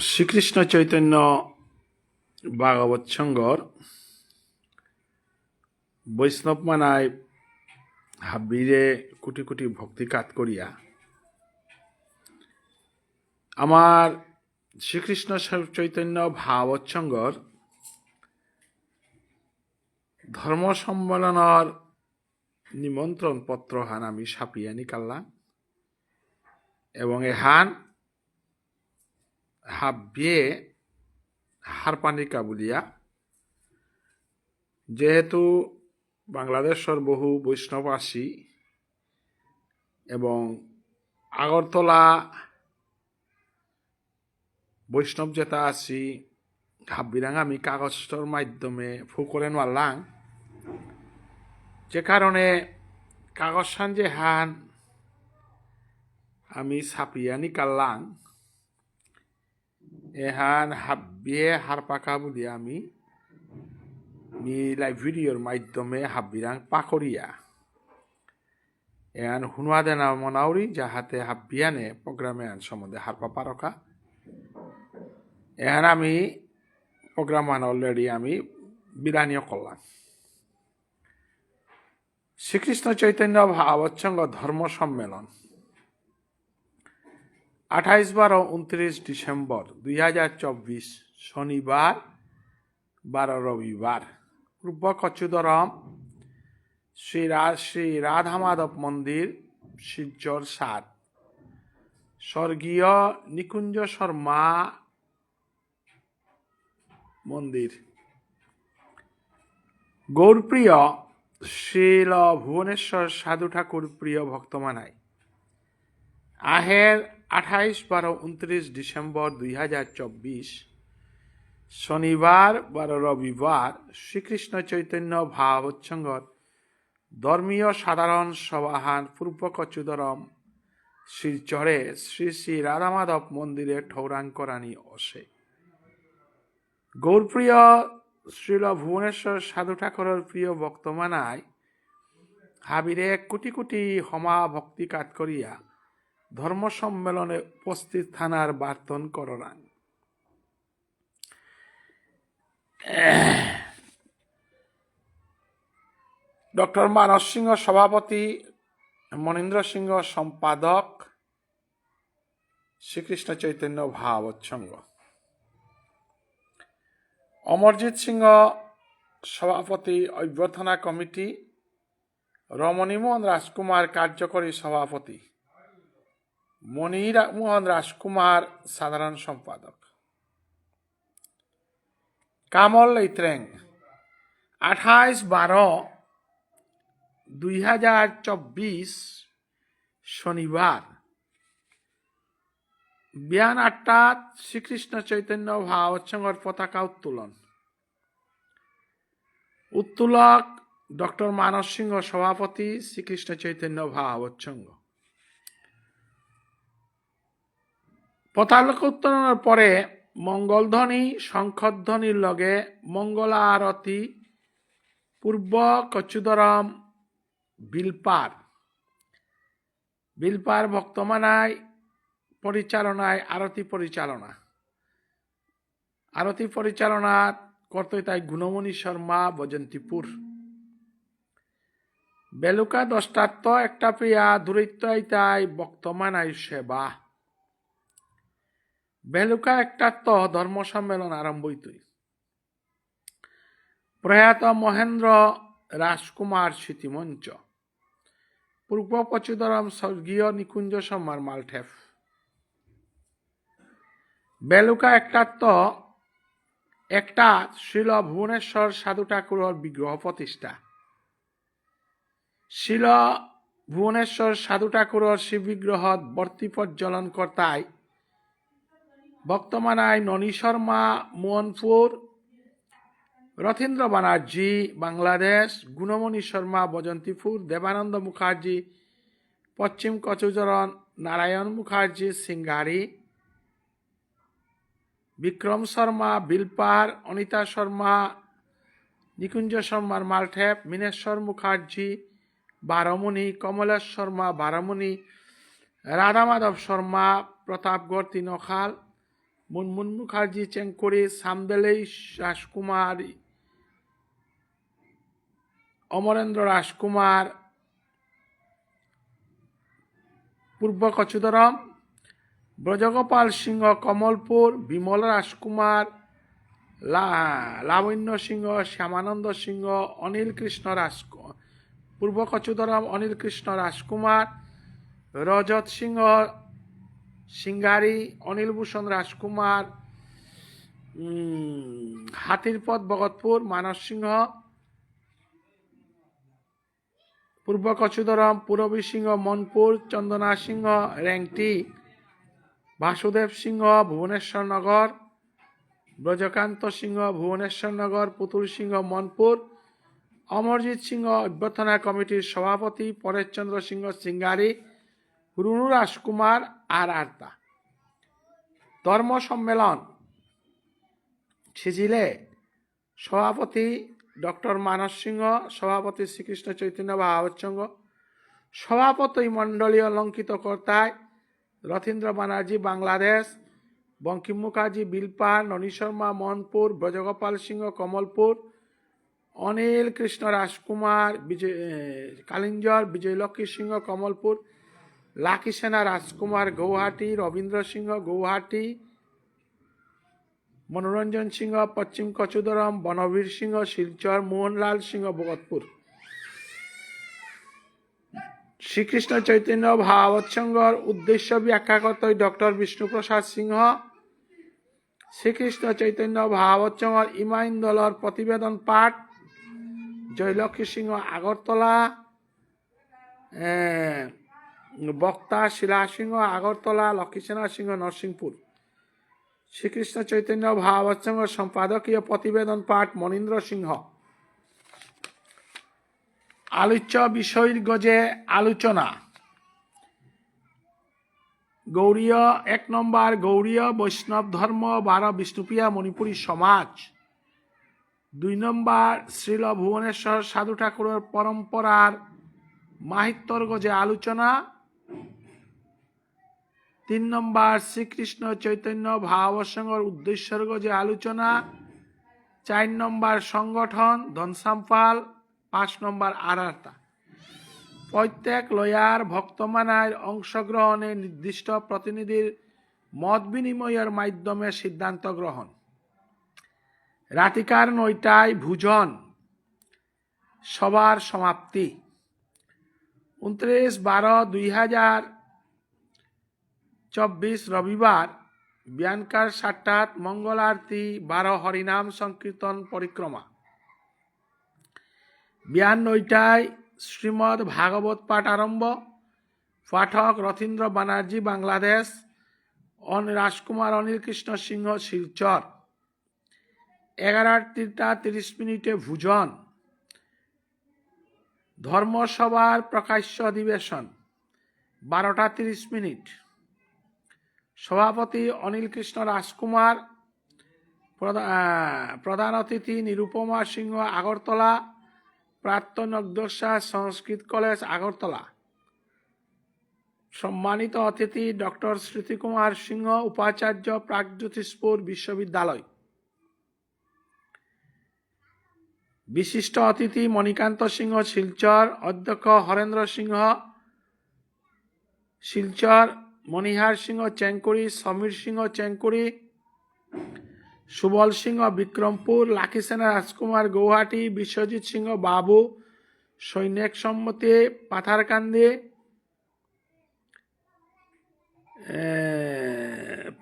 শ্রীকৃষ্ণ চৈতন্য ভাগবত সংঘর বৈষ্ণব মানায় হাবিরে কোটি কোটি ভক্তি কাত করিয়া আমার শ্রীকৃষ্ণ চৈতন্য ভাগবত সংঘর ধর্ম সম্মেলনের নিমন্ত্রণ পত্র হান আমি ছাপিয়ে নিকাল্লাম এবং এহান হাবিয়ে হারপানিকা বলিয়া। যেহেতু বাংলাদেশের বহু বৈষ্ণব আসি এবং আগরতলা বৈষ্ণব যেটা আছি হাব্বিরাং আমি কাগজটার মাধ্যমে ফুকরেন মারলাম যে কারণে কাগজ সান যে হান আমি ছাপিয়া নিকাল্লাম। এহান হাব্বিয়ে হার পাকা বলি আমি মি লাইভ ভিডিওর মাধ্যমে হাব্বিরাং পাকরিয়া এহান হুনুয়া দেনা মনাউরি যাহাতে হাব্বিয়ানে প্রোগ্রামে আন সম্বন্ধে হারপা পারকা এহান আমি প্রোগ্রাম আন অলরেডি আমি বিরানিও করলাম শ্রীকৃষ্ণ চৈতন্য ভাবৎসঙ্গ ধর্ম সম্মেলন আঠাইশ বারো উনত্রিশ ডিসেম্বর, দুই হাজার চব্বিশ, শনিবার, বারো রবিবার। পূর্ব কচুদরম শ্রী শ্রী রাধা মাধব মন্দির, শিলচর সাত। স্বর্গীয় নিকুঞ্জ শর্মা মন্দির। গৌরপ্রিয়, শ্রীল ভুবনেশ্বর সাধু ঠাকুর প্রিয় ভক্তমানায়। আহের আঠাইশ বারো উনত্রিশ ডিসেম্বর দুই হাজার চব্বিশ, শনিবার বারো রবিবার শ্রীকৃষ্ণ চৈতন্য ভাবৎসঙ্গত ধর্মীয় সাধারণ সভাহান পূর্ব কচুদরম শিলচরে শ্রী শ্রী রাধামাধব মন্দিরে ঠৌরাঙ্করানি অসে। গৌরপ্রিয় শ্রীল ভুবনেশ্বর সাধু ঠাকুরের প্রিয় বক্তমানায় হাবিরে কোটি কোটি হমা ভক্তি কাট করিয়া ধর্ম সম্মেলনে উপস্থিত থানার বার্তন কররান ডক্টর মানস সিংহ সভাপতি, মনীন্দ্র সিংহ সম্পাদক, শ্রীকৃষ্ণ চৈতন্য ভাবৎসঙ্গ অমরজিৎ সিংহ সভাপতি অভ্যর্থনা কমিটি, রমণীমোহন রাজকুমার কার্যকরী সভাপতি। মনির মোহন রাজকুমার, সাধারণ সম্পাদক। কামল লৈত্রেং, আঠাইশ বারো দুই শনিবার। বিয়ান আটটাত শ্রীকৃষ্ণ চৈতন্য ভাবৎসঙ্গর পতাকা উত্তোলন। উত্তোলক ডক্টর মানস সিংহ সভাপতি শ্রীকৃষ্ণ চৈতন্য ভাবৎসঙ্গ পতাকা উত্তোলনের পরে মঙ্গলধ্বনি, শঙ্খধ্বনির লগে মঙ্গলা আরতি পূর্ব কচুদরম বিলপার। বিলপার ভক্তমানায় পরিচালনায় আরতি পরিচালনা। আরতি পরিচালনা করতে তাই গুণমণি শর্মা বজন্তীপুর। বেলুকা দশটাত্ত একটা প্রিয়া দূরত্ব তাই বক্তমানায় সেবা। বেলুকা একটা তো ধর্ম সম্মেলন আরম্ভ হইতই প্রয়াত মহেন্দ্র রাজকুমার স্মৃতিমঞ্চ। পূর্ব পচুদরম স্বর্গীয় নিকুঞ্জ সম্মার মালঠেফ। বেলুকা একটা তো একটা শিল ভুবনেশ্বর সাধু ঠাকুরের বিগ্রহ প্রতিষ্ঠা। শিল ভুবনেশ্বর সাধু ঠাকুরের শিব বিগ্রহত বর্তি প্রজ্বলন কর্তায় বর্তমানায় ননী শর্মা, মোহনপুর। রথীন্দ্র বানার্জি, বাংলাদেশ। গুণমণি শর্মা, বজন্তীপুর। দেবানন্দ মুখার্জি, পশ্চিম কচুচরণ। নারায়ণ মুখার্জি, সিঙ্গারি। বিক্রম শর্মা, বিলপার। অনিতা শর্মা, নিকুঞ্জ শর্মার মালঠেপ। মিনেশ্বর মুখার্জি বারমণি কমলেশ শর্মা বারমণি রাধা মাধব শর্মা, প্রতাপগড় তিনখাল। মুনমুন মুখার্জি চেঙ্কুরি সামবেলেই রাজকুমার অমরেন্দ্র রাজকুমার পূর্ব কচুদরম ব্রজগোপাল সিংহ কমলপুর, বিমল রাজকুমার লাবণ্য সিংহ, শ্যামানন্দ সিংহ অনিল কৃষ্ণ রাজ পূর্ব কচুদরম অনিল কৃষ্ণ রাজকুমার, রজত সিংহ সিঙ্গারি অনিল ভূষণ রাজকুমার উম, হাতিরপথ ভগতপুর মানস সিংহ পূর্ব কচুদরম পূরবী সিংহ মনপুর চন্দনা সিংহ র্যাংটি বাসুদেব সিংহ ভুবনেশ্বর নগর ব্রজকান্ত সিংহ ভুবনেশ্বর নগর পুতুল সিংহ মনপুর অমরজিৎ সিংহ অভ্যর্থনা কমিটির সভাপতি পরেশচন্দ্র সিংহ সিঙ্গারি রুনু রাজকুমার আর আর্তা ধর্ম সম্মেলন ছিজিলে সভাপতি ডক্টর মানস সিংহ, সভাপতি শ্রীকৃষ্ণ চৈতন্য ভাগবত সভাপতি মণ্ডলীয় অলঙ্কিত কর্তায় রথীন্দ্র ব্যানার্জি বাংলাদেশ, বঙ্কিম মুখার্জি বিলপা ননী শর্মা মোহনপুর ব্রজগোপাল সিংহ কমলপুর, অনিল কৃষ্ণ রাজকুমার, বিজয় কালিঞ্জর, বিজয়লক্ষ্মী সিংহ কমলপুর লাকি সেনা রাজকুমার গৌহাটি, রবীন্দ্র সিংহ গৌহাটি, মনোরঞ্জন সিংহ, পশ্চিম কচুদরম, বনবীর সিংহ, শিলচর মোহনলাল সিংহ ভগতপুর শ্রীকৃষ্ণ চৈতন্য সংঘর উদ্দেশ্য ব্যাখ্যা করতই ডক্টর বিষ্ণুপ্রসাদ সিংহ। শ্রীকৃষ্ণ চৈতন্য সংঘর ইমাইন দলর প্রতিবেদন পাঠ। জয়লক্ষ্মী সিংহ আগরতলা। বক্তা শিলা সিংহ, আগরতলা, লক্ষ্মীসেনা সিংহ নরসিংপুর শ্রীকৃষ্ণ চৈতন্য ভাগবত সম্পাদকীয় প্রতিবেদন পাঠ মনীন্দ্র সিংহ। আলোচ্য বিষয়ের গজে আলোচনা। গৌরীয় এক নম্বর, গৌরীয় বৈষ্ণব ধর্ম, বারো বিষ্ণুপ্রিয়া মণিপুরী সমাজ। দুই নম্বর, শ্রীল ভুবনেশ্বর সাধু ঠাকুরের পরম্পরার মাহিত্যর গজে আলোচনা। তিন নম্বর শ্রীকৃষ্ণ চৈতন্য ভাবসংঘর উদ্দেশ্যের যে আলোচনা, চার নম্বর সংগঠন ধনসাম্পাল, পাঁচ নম্বর আরার্তা প্রত্যেক লয়ার ভক্তমানায় অংশগ্রহণে নির্দিষ্ট প্রতিনিধির মত বিনিময়ের মাধ্যমে সিদ্ধান্ত গ্রহণ। রাতিকার নয়টায় ভোজন সবার সমাপ্তি। উনত্রিশ বারো দুই হাজার চব্বিশ রবিবার, বিয়ানকার সাতটাত মঙ্গল আরতি, বারো হরিনাম সংকীর্তন, পরিক্রমা। বিয়ান নয়টায় শ্রীমৎ ভাগবত পাঠ আরম্ভ। পাঠক রথীন্দ্র বানার্জি, বাংলাদেশ। অন রাজকুমার অনিল কৃষ্ণ সিংহ, শিলচর। এগারোটা তিরিশ মিনিটে ভোজন। ধর্মসভার প্রকাশ্য অধিবেশন। বারোটা তিরিশ মিনিট। সভাপতি অনিল কৃষ্ণ রাজকুমার প্রধান অতিথি নিরুপমা সিংহ আগরতলা, প্রাক্তন অধ্যক্ষা সংস্কৃত কলেজ আগরতলা। সম্মানিত অতিথি ডক্টর স্মৃতিকুমার সিংহ, উপাচার্য প্রাগজ্যোতিষপুর বিশ্ববিদ্যালয়। বিশিষ্ট অতিথি মণিকান্ত সিংহ, শিলচর, অধ্যক্ষ হরেন্দ্র সিংহ, শিলচর মণিহার সিংহ চেঙ্কুরি, সমীর সিংহ চেঙ্কুরি, সুবল সিংহ বিক্রমপুর, লাকি সেনা রাজকুমার গৌহাটি, বিশ্বজিৎ সিংহ বাবু, সৈনিক সম্মতি, পাথারকান্দি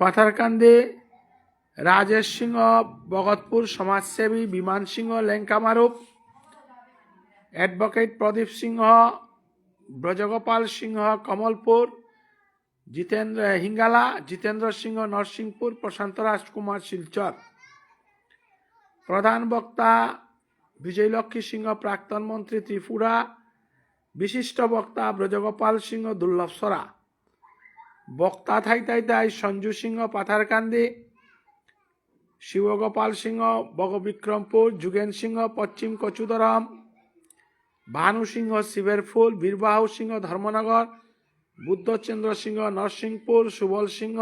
পাথারকান্দি, রাজেশ সিংহ ভগতপুর সমাজসেবী, বিমান সিংহ লেঙ্কামারুপ অ্যাডভোকেট প্রদীপ সিংহ, ব্রজগোপাল সিংহ, কমলপুর জিতেন্দ্র হিঙ্গালা জিতেন্দ্র সিংহ নরসিংপুর প্রশান্ত রাজকুমার শিলচর প্রধান বক্তা বিজয়লক্ষ্মী সিংহ প্রাক্তন মন্ত্রী ত্রিপুরা বিশিষ্ট বক্তা ব্রজগোপাল সিংহ দুর্লভ সরা বক্তা থাই থাই তাই সঞ্জু সিংহ পাথারকান্দি শিবগোপাল সিংহ বগবিক্রমপুর যুগেন সিংহ পশ্চিম কচুদরম ভানু সিংহ শিবের ফুল বীরবাহু সিংহ ধর্মনগর বুদ্ধচন্দ্র সিংহ নরসিংপুর সুবল সিংহ,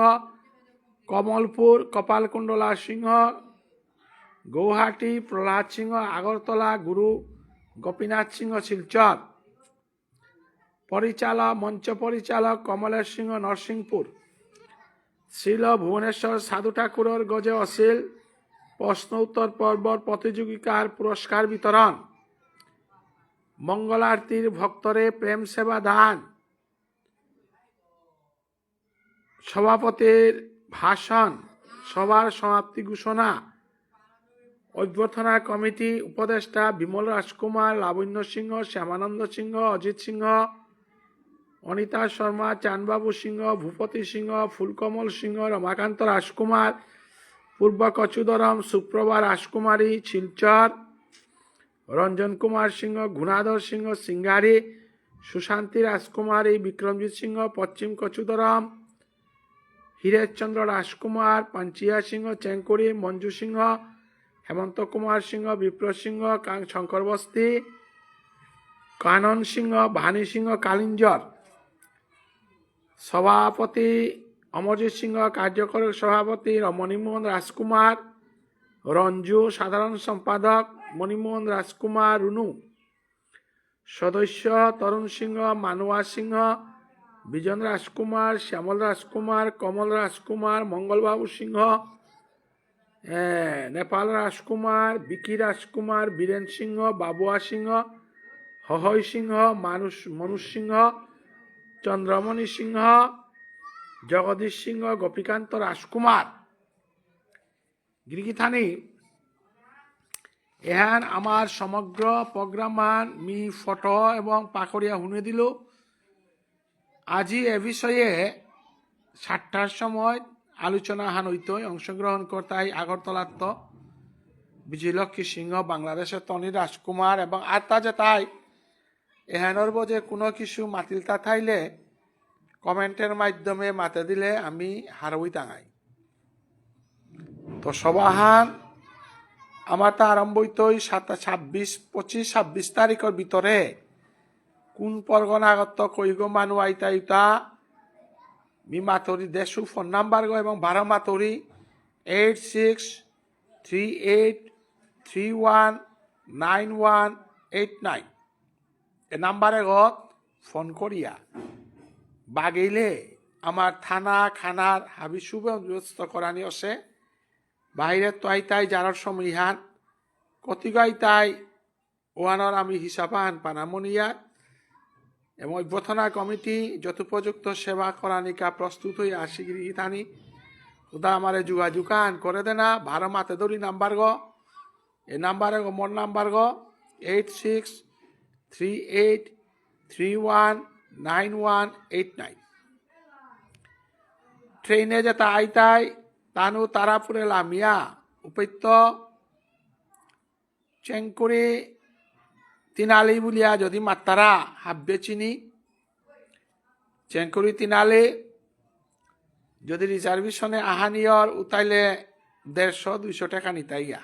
কমলপুর, কপালকুণ্ডলা সিংহ, গৌহাটি, প্রহ্লাদ সিংহ, আগরতলা, গুরু গোপীনাথ সিংহ, শিলচর। পরিচালক, মঞ্চ পরিচালক, কমলেশ সিংহ নরসিংপুর শিল ভুবনেশ্বর, সাধু ঠাকুরের গজে অশীল প্রশ্ন উত্তর পর্বর প্রতিযোগিতার পুরস্কার বিতরণ। মঙ্গল আরতির ভক্তরে প্রেম সেবা দান। সভাপতির ভাষণ, সভার সমাপ্তি ঘোষণা, অভ্যর্থনা কমিটি উপদেষ্টা বিমল রাজকুমার, লাবণ্য সিংহ, শ্যামানন্দ সিংহ, অজিত সিংহ, অনিতা শর্মা চানবাবু সিংহ, ভূপতি সিংহ, ফুলকমল সিংহ, রমাকান্ত রাজকুমার, পূর্ব কচুদরম, সুপ্রভা রাজকুমারী, শিলচর, রঞ্জন কুমার সিংহ, গুণাধর সিংহ, সিঙ্গারি, সুশান্তি রাজকুমারী, বিক্রমজিৎ সিংহ, পশ্চিম কচুদরম হীরেশচন্দ্র রাজকুমার, পাঞ্চিয়া সিংহ, চেঙ্কুরি, মঞ্জু সিংহ, হেমন্ত কুমার সিংহ বিপ্র সিংহ, কাং- শঙ্কর বস্তি, কানন সিংহ, ভানি সিংহ, কালিঞ্জর। সভাপতি অমরজিৎ সিংহ কার্যকরক সভাপতি মণিমোহন রাজকুমার, রঞ্জু সাধারণ সম্পাদক মণিমোহন রাজকুমার রুনু। সদস্য তরুণ সিংহ, মানুয়া সিংহ বিজন রাজকুমার শ্যামল রাজকুমার কমল রাজকুমার মঙ্গলবাবু সিংহ এ, নেপাল রাজকুমার বিকি রাজকুমার বীরেন সিংহ বাবুয়া সিংহ হহয় সিংহ মানুষ মনুষ সিংহ চন্দ্রমণি সিংহ জগদীশ সিংহ গোপীকান্ত রাজকুমার। গিরিগিথানি এহান আমার সমগ্র প্রোগ্রামান মি ফটো এবং পাকড়িয়া শুনে দিল। আজি এ বিষয়ে সাতটার সময় আলোচনা হান হইতই। অংশগ্রহণ করতাই আগরতলাত বিজয়লক্ষ্মী সিংহ বাংলাদেশের তনি রাজকুমার এবং তা যে তাই এহানোর বোঝে কোনো কিছু মাতিলতা থাইলে কমেন্টের মাধ্যমে মাতে দিলে আমি হারবই টাঙাই। তো সবাহান আমার তা আরম্ভ হইতই সাত ছাব্বিশ পঁচিশ ছাব্বিশ তারিখের ভিতরে কোন পরগনাগত কইগ মানু আইতা ইতা মি মাতরি দেশু ফোন নাম্বার গো এবং বারো মাতরি eight six three eight three one nine one eight nine. এ নাম্বারে গত ফোন করিয়া বাগেইলে আমার থানা, খানার হাবি সুব্যস্ত করানি আছে বাহিরে তো আইতাই, যারার সময় ইহান। কতিগাই তাই ওয়ানোর আমি হিসাবা আন পানামনিয়া এবং অভ্যর্থনা কমিটি যথোপযুক্ত সেবা করানিকা প্রস্তুত হয়ে আসি গিরিগিতানি ওদা আমারে যোগাযোগান করে দে না ভাড়া মাতে ধরি নাম্বার গো। এ নাম্বারে গো, মোর নাম্বার গো। Eight six three eight three one nine one eight nine. ট্রেনে যেটা আইতাই, তানু তারাপুরে লামিয়া উপৈত্য চেংকুরি তিনালি বুলিয়া যদি মাত্তারা হাব্বে চিনি, চেংকুরি তিনালি যদি রিজার্ভেশনে আহানিয়র উতাইলে দেড়শো দুইশো টাকা নিতাইয়া।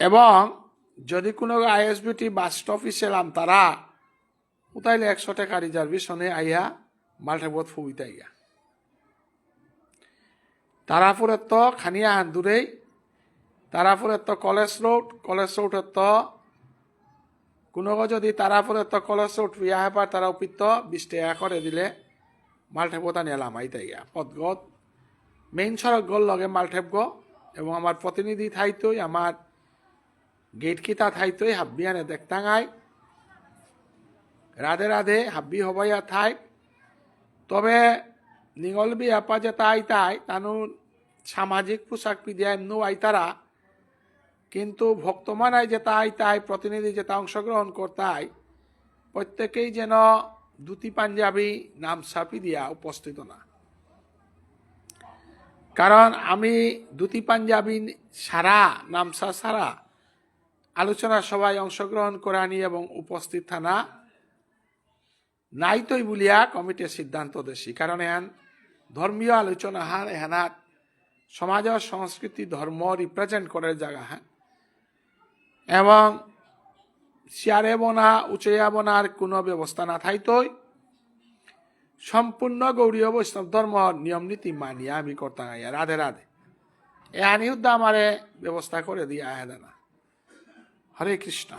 এবং যদি কোনো আইএসবিটি বাস স্টপিস এলাম তারা উতাইলে একশো টাকা রিজার্ভেশনে আইয়া মাল্টাবোধ ফুইতাইয়া তারাপুরের তো খানিয়া হান দূরেই তারাপুরের তো কলেজ রোড কলেজ রোডের তো কোনো যদি তারাপুরের তো কলেজ রোড বিয়া হেপার, তারা উপিত বিশ টাকা করে দিলে মালঠেপ তা নিলাম আইতাইয়া পদগত মেইন সড়ক গল লগে মালঠেপ গো, এবং আমার প্রতিনিধি থাইতই, আমার গেট কিতা থাইতই, হাব্বি আনে দেখতাঙাই রাধে রাধে, হাব্বি হবাইয়া থাই। তবে নিগলবি আপা যে তাই তাই, তানু সামাজিক পোশাক পিদিয়া এমনও আইতারা কিন্তু ভক্তমান আই যেটা আই তাই প্রতিনিধি যেটা অংশগ্রহণ করতাই প্রত্যেকেই যেন ধুতি পাঞ্জাবি, নাম ছাপি দিয়া উপস্থিত না। কারণ আমি ধুতি পাঞ্জাবি সারা নামসা সারা আলোচনা সভায় অংশগ্রহণ করানি এবং উপস্থিত থানা নাইতই বুলিয়া কমিটির সিদ্ধান্ত দেশি। কারণ এহান ধর্মীয় আলোচনা হান এহানাত সমাজের সংস্কৃতি ধর্ম রিপ্রেজেন্ট করে জায়গা হ্যাঁ এবং চেয়ারে বনা উচেয়া বনার কোনো ব্যবস্থা না থাইতই সম্পূর্ণ গৌরীয় বৈষ্ণব ধর্ম নিয়ম নীতি মানিয়া আমি করতাম আইয়া রাধে রাধে। এ আনি হুদ্দা আমারে ব্যবস্থা করে দিয়ে আয়া দেনা হরে কৃষ্ণ।